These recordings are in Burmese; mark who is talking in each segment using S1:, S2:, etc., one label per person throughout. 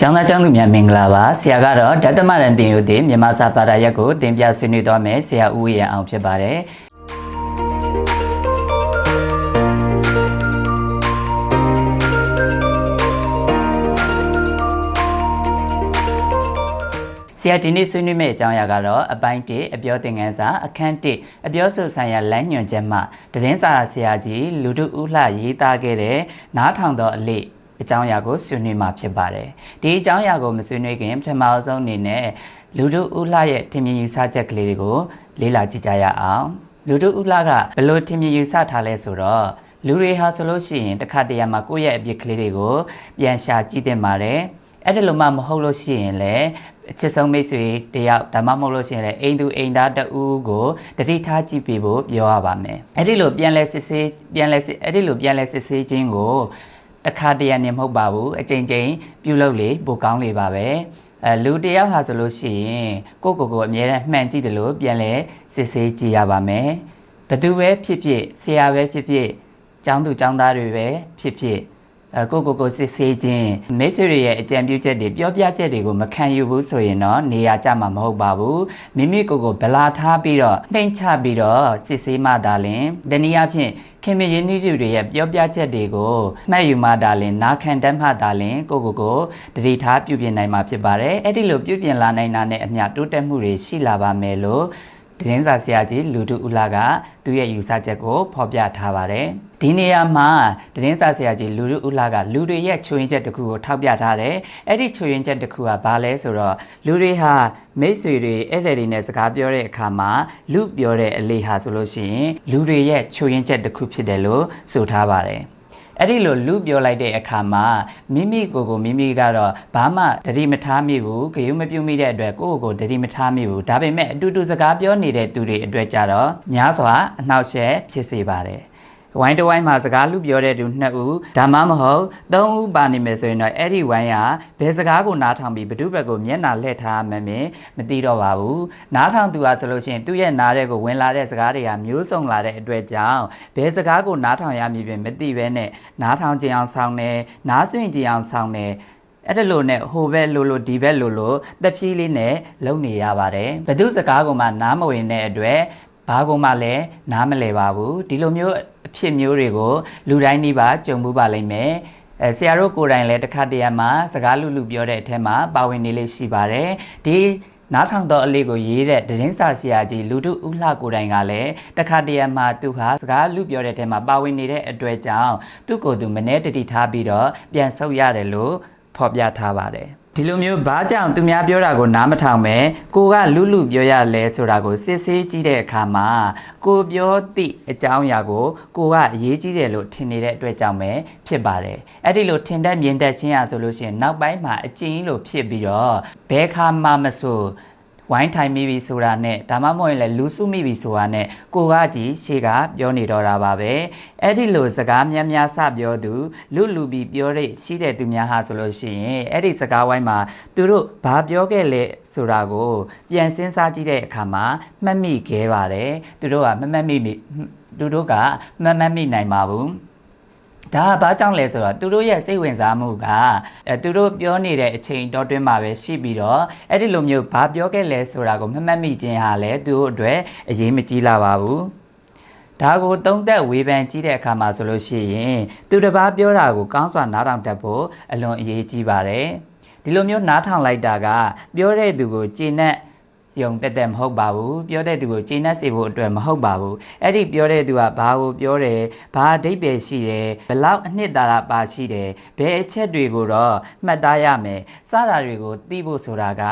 S1: ကျောင်းသားကျောင်းသူများမင်္ဂလာပါဆရာကတော့ဓာတမရန်တင်ယူတဲ့မြန်မာစာပါဠိရက်ကိုတင်ပြဆွေးနွေးသွားမယ်ဆရာဦးဝေရန်အောင်ဖြစ်ပါတယ်ဆရာဒီနေ့ဆွေးနွေးမယ့်အကြောင်းအရာကတော့အပိုင်း1အပြောသင်ခန်းစာအခန်း1အပြောဆိုဆိုင်ရာလမ်းညွှန်ချက်မှတည်င်းစာဆရာကြီးလူတို့ဦးလှရေးသားခဲ့တဲ့နားထောင်သောအလေး အကြောင်းအရာကိုဆွေးနွေးမှာဖြစ်ပါတယ်ဒီအကြောင်းအရာကိုမဆွေးနွေးခင်ပထမအဆုံးအနေနဲ့လူတို့ဦးလှရဲ့ထင်မြင်ယူဆချက်ကလေးတွေကိုလေ့လာကြည့်ကြရအောင်လူတို့ဦးလှကဘယ်လိုထင်မြင်ယူဆထားလဲဆိုတော့လူတွေဟာဆိုလို့ရှိရင်တစ်ခါတရံမှာကိုယ့်ရဲ့အပြစ်ကလေးတွေကိုပြန်ရှာကြည့်တင်ပါတယ်အဲ့ဒါလိုမှမဟုတ်လို့ရှိရင်လည်းအချစ်ဆုံးမိတ်ဆွေတယောက်ဒါမှမဟုတ်လို့ရှိရင်လည်းအိမ်သူအိမ်သားတဦးကိုတတိထားကြည့်ပေးဖို့ပြောရပါမယ်အဲ့ဒီလိုပြန်လဲစစ်ဆေးပြန်လဲစစ်အဲ့ဒီလိုပြန်လဲစစ်ဆေးခြင်းကို တစ်ခါတရံနေမဟုတ်ပါဘူးအချိန်ချင်းပြုလုပ်လေပိုကောင်းလေပါပဲအဲလူတယောက်ဟာဆိုလို့ရှိရင်ကိုယ့်ကိုယ်ကိုအမြဲတမ်းမှန်ကြည့်တယ်လို့ပြန်လဲစစ်ဆေးကြည့်ရပါမယ်ဘသူပဲဖြစ်ဖြစ်ဆရာပဲဖြစ်ဖြစ်ကျောင်းသူကျောင်းသားတွေပဲဖြစ်ဖြစ်အဲ ကိုကိုကိုစစ်ဆေးခြင်းမိတ်ဆွေတွေရဲ့အကြံပြုချက်တွေပြောပြချက်တွေကိုမခံယူဘူးဆိုရင်တော့နေရာကျမှာမဟုတ်ပါဘူးမိမိကိုကိုဗလာထားပြီးတော့နှိမ်ချပြီးတော့စစ်ဆေးမှသာလင်တနည်းအားဖြင့်ခင်မရင်းနှီးသူတွေရဲ့ပြောပြချက်တွေကိုမှတ်ယူမှသာလင်နာခံတတ်မှသာလင်ကိုကိုကိုတတိထားပြုပြင်နိုင်မှာဖြစ်ပါတယ်အဲ့ဒီလိုပြုပြင်လာနိုင်တာနဲ့အမျှတိုးတက်မှုတွေရှိလာပါမယ်လို့ တင်းစာဆရာကြီးလူတုဦးလာကသူ့ရဲ့ယူဆချက်ကိုဖော်ပြထားပါတယ်ဒီနေရာမှာတင်းစာဆရာကြီးလူတုဦးလာကလူတွေရဲ့ချွေရင်ချက်တစ်ခုကိုထောက်ပြထားတယ်အဲ့ဒီချွေရင်ချက်တစ်ခုကဘာလဲဆိုတော့လူတွေဟာမိတ်ဆွေတွေဧည့်သည်တွေနဲ့စကားပြောတဲ့အခါမှာလူပြောတဲ့အလေးဟာဆိုလို့ရှိရင်လူတွေရဲ့ချွေရင်ချက်တစ်ခုဖြစ်တယ်လို့ဆိုထားပါတယ် အဲ့ဒီလိုလူပြောလိုက်တဲ့အခါမှာမိမိကိုယ်ကိုမိမိကတော့ဘာမှတတိမထားမိဘူးဂယုမပြုမိတဲ့အတွက်ကိုယ့်ကိုယ်ကိုတတိမထားမိဘူးဒါပေမဲ့အတူတူစကားပြောနေတဲ့သူတွေအတွက်ကြတော့များစွာအနှောက်အယှက်ဖြစ်စေပါတယ် ဝိုင်းတစ်ဝိုင်းမှာစကားလူပြောတဲ့သူနှစ်ဦးဒါမှမဟုတ်သုံးဦးပါနေမယ်ဆိုရင်တော့အဲ့ဒီဝိုင်းကဘယ်စကားကိုနားထောင်ပြီးဘသူဘက်ကိုမျက်နှာလှည့်ထားမှမင်းမသိတော့ပါဘူးနားထောင်သူဟာဆိုလို့ရှိရင်သူ့ရဲ့နားတဲ့ကိုဝင်လာတဲ့စကားတွေကမျိုးစုံလာတဲ့အတွက်ကြောင့်ဘယ်စကားကိုနားထောင်ရမည်ပဲမသိဘဲနဲ့နားထောင်ကြအောင်ဆောင်းတယ်နားဆွင့်ကြအောင်ဆောင်းတယ်အဲ့ဒါလို့နဲ့ဟိုဘက်လိုလိုဒီဘက်လိုလိုတက်ဖြည်းလေးနဲ့လုံနေရပါတယ်ဘသူစကားကမှနားမဝင်တဲ့အတွက်ဘာကမှလည်းနားမလဲပါဘူးဒီလိုမျိုးအ ဖြစ်မျိုးတွေကိုလူတိုင်းနှိပါကြုံမှုပါလိမ့်မယ်အဲဆရာတို့ကိုယ်တိုင်လည်းတစ်ခါတည်းမှာစကားလူလူပြောတဲ့အထက်မှာပါဝင်နေလေးရှိပါတယ်ဒီနားထောင်တော့အလေးကိုရေးတဲ့သတင်းစာဆရာကြီးလူတို့ဦးလှကိုယ်တိုင်ကလည်းတခါတည်းမှာသူဟာစကားလူပြောတဲ့အထက်မှာပါဝင်နေတဲ့အတွက်ကြောင့်သူ့ကိုယ်သူမနေတတိထားပြီးတော့ပြန်ဆုတ်ရတယ်လို့ဖော်ပြထားပါတယ် ဒီလိုမျိုးဘာကြောင့်သူများပြောတာကိုနားမထောင်ပဲကိုကလူလူပြောရလဲဆိုတာကိုစစ်ဆေးကြည့်တဲ့အခါမှာကိုပြောသည့်အကြောင်းအရာကိုကိုကအရေးကြီးတယ်လို့ထင်နေတဲ့အတွက်ကြောင့်ပဲဖြစ်ပါတယ်အဲ့ဒီလိုထင်တတ်မြင်တတ်ခြင်းရဆိုလို့ရှိရင်နောက်ပိုင်းမှာအကျဉ်းလို့ဖြစ်ပြီးတော့ဘဲခါမှမဆို ဝိုင်းထိုင်မိပြီဆိုတာနဲ့ဒါမှမဟုတ်ရင်လည်းလူစုမိပြီဆိုတာနဲ့ကိုကကြီးရှေ့ကပြောနေတော့တာပါပဲအဲ့ဒီလိုစကားများများစပြောသူလူလူပြီးပြောတဲ့ရှိတဲ့သူများဟာဆိုလို့ရှိရင်အဲ့ဒီစကားဝိုင်းမှာသူတို့ဘာပြောခဲ့လဲဆိုတာကိုပြန်စဉ်းစားကြည့်တဲ့အခါမှာမှတ်မိခဲ့ပါတယ်သူတို့ကမမှတ်မိမိသူတို့ကမမှတ်မိနိုင်ပါဘူး ဒါကဘာကြောင့်လဲဆိုတော့သူတို့ရဲ့စိတ်ဝင်စားမှုကအဲသူတို့ပြောနေတဲ့အချိန်တော့တွင်းမှာပဲရှိပြီးတော့အဲ့ဒီလိုမျိုးဘာပြောခဲ့လဲဆိုတာကိုမမှတ်မိခြင်းဟာလည်းသူတို့အတွက်အရေးမကြီးလာပါဘူးဒါကိုသုံးသက်ဝေဖန်ကြည့်တဲ့အခါမှာဆိုလို့ရှိရင်သူတစ်ပါးပြောတာကိုကောင်းစွာနားထောင်တတ်ဖို့အလွန်အရေးကြီးပါတယ်ဒီလိုမျိုးနားထောင်လိုက်တာကပြောတဲ့သူကိုကျေနပ် ယုံတက်တက်မဟုတ်ပါဘူးပြောတဲ့သူကိုကျေနပ်စေဖို့အတွက်မဟုတ်ပါဘူးအဲ့ဒီပြောတဲ့သူကဘာကိုပြောတယ်ဘာအဓိပ္ပာယ်ရှိတယ်ဘလောက်အနှစ်သာရပါရှိတယ်ဘယ်အချက်တွေကိုတော့မှတ်သားရမယ်စတာတွေကိုသိဖို့ဆိုတာက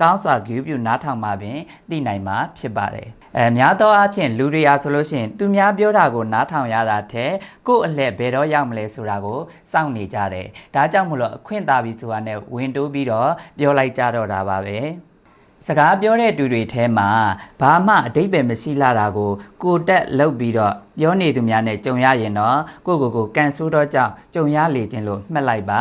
S1: ကောင်းစွာဂရုပြုနားထောင်မှပင်သိနိုင်မှာဖြစ်ပါတယ်အဲများသောအားဖြင့်လူတွေအားဆိုလို့ရှိရင်သူများပြောတာကိုနားထောင်ရတာထက်ကိုယ့်အလှည့်ဘယ်တော့ရောက်မလဲဆိုတာကိုစောင့်နေကြတယ်ဒါကြောင့်မလို့အခွင့်သာပြီဆိုတာနဲ့ဝင်တိုးပြီးတော့ပြောလိုက်ကြတော့တာပါပဲ စကားပြောတဲ့သူတွေထဲမှာဘာမှအတိတ်ပဲမရှိလာတာကိုကိုတက်လောက်ပြီးတော့ပြောနေသူများနဲ့ကြုံရရင်တော့ကိုကိုကိုကန်ဆိုးတော့ကြောင့်ကြုံရလေခြင်းလို့မှတ်လိုက်ပါ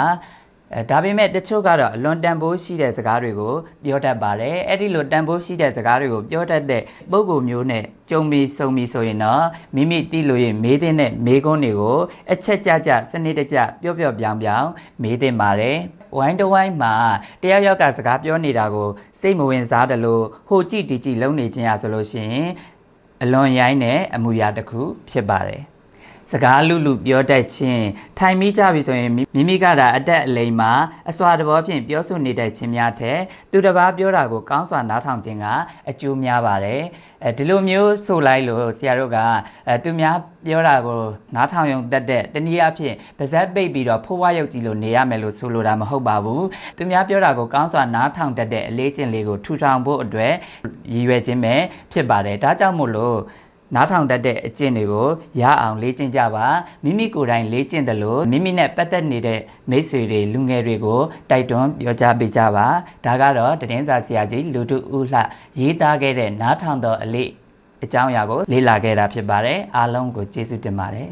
S1: အဲဒါပေမဲ့တချို့ကတော့အလွန်တန်ဖိုးရှိတဲ့စကားတွေကိုပြောတတ်ပါတယ်အဲ့ဒီလိုတန်ဖိုးရှိတဲ့စကားတွေကိုပြောတတ်တဲ့ပုံကိုမျိုးနဲ့ကြုံပြီးစုံပြီးဆိုရင်တော့မိမိတိလို့ရင်မေးတဲ့နဲ့မေးခွန်းတွေကိုအချက်ကြကြစနစ်တကျပြောပြောပြောင်ပြောင်မေးသင့်ပါတယ်ဝိုင်းတဝိုင်းမှာတယောက်ယောက်ကစကားပြောနေတာကိုစိတ်မဝင်စားတယ်လို့ဟိုကြည့်ဒီကြည့်လုံးနေခြင်းရဆိုလို့ရှိရင်အလွန်ရိုင်းတဲ့အမှုရာတစ်ခုဖြစ်ပါတယ် စကားလူလူပြောတတ်ခြင်းထိုင်မိကြပြီဆိုရင်မိမိမိကဒါအတက်အလိမ်မှာအစွာတဘောဖြင့်ပြောဆိုနေတတ်ခြင်းများထက်သူတစ်ပါးပြောတာကိုကောင်းစွာနားထောင်ခြင်းကအကျိုးများပါတယ်အဲဒီလိုမျိုးဆိုလိုက်လို့ဆရာတို့ကအဲသူများပြောတာကိုနားထောင်ရုံတက်တဲ့တနည်းအားဖြင့်ပါဇက်ပိတ်ပြီးတော့ဖိုးဝါးရုပ်ကြည့်လို့နေရမယ်လို့ဆိုလိုတာမဟုတ်ပါဘူးသူများပြောတာကိုကောင်းစွာနားထောင်တတ်တဲ့အလေးကျင့်လေးကိုထူထောင်ဖို့အတွက်ရည်ရွယ်ခြင်းပဲဖြစ်ပါတယ်ဒါကြောင့်မို့လို့ နားထောင်တတ်တဲ့အကျင့်တွေကိုရအောင်လေ့ကျင့်ကြပါမိမိကိုယ်တိုင်လေ့ကျင့်တယ်လို့မိမိနဲ့ပတ်သက်နေတဲ့မိတ်ဆွေတွေလူငယ်တွေကိုတိုက်တွန်းပြောကြားပေးကြပါဒါကတော့တည်င်းစာဆရာကြီးလူတုဦးလှရေးသားခဲ့တဲ့နားထောင်သောအလေးအကြောင်းအရာကိုလေ့လာခဲ့တာဖြစ်ပါတယ်အားလုံးကိုကျေးဇူးတင်ပါတယ်